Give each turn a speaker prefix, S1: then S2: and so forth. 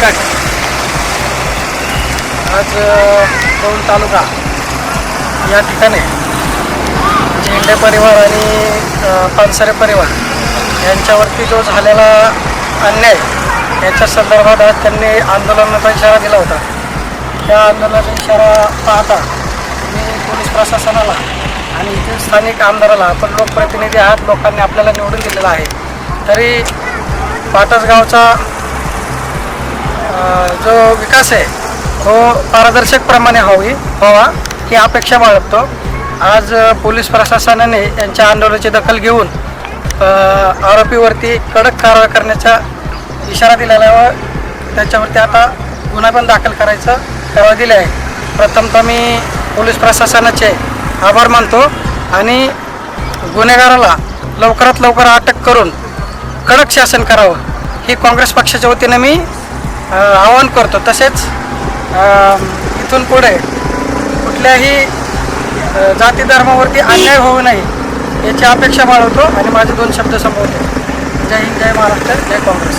S1: नमस्कार. आज दोन तालुका या ठिकाणी म्हणजे झेंडे परिवार आणि पानसरे परिवार यांच्यावरती जो झालेला अन्याय याच्या संदर्भात आज त्यांनी आंदोलनाचा इशारा दिला होता. त्या आंदोलनाचा इशारा पाहता मी पोलीस प्रशासनाला आणि इथे स्थानिक आमदाराला आपण लोकप्रतिनिधी आहात लोकांनी आपल्याला निवडून दिलेला आहे. तरी पाटसगावचा जो विकास आहे तो पारदर्शकप्रमाणे व्हावी व्हावा ही अपेक्षा बाळगतो. आज पोलीस प्रशासनाने यांच्या आंदोलनाची दखल घेऊन आरोपीवरती कडक कारवाई करण्याचा इशारा दिलेला व त्याच्यावरती आता गुन्हा पण दाखल करायचं कारवाई दिले आहे. प्रथमतः मी पोलीस प्रशासनाचे आभार मानतो आणि गुन्हेगाराला लवकरात लवकर अटक करून कडक शासन करावं. ही काँग्रेस पक्षाच्या वतीनं मी आवाहन करतो. तसेच इथून पुढे कुठल्याही जाती धर्मावरती अन्याय होऊ नये याची अपेक्षा बाळवतो आणि माझे दोन शब्द संपवतो. जय हिंद जय महाराष्ट्र जय काँग्रेस.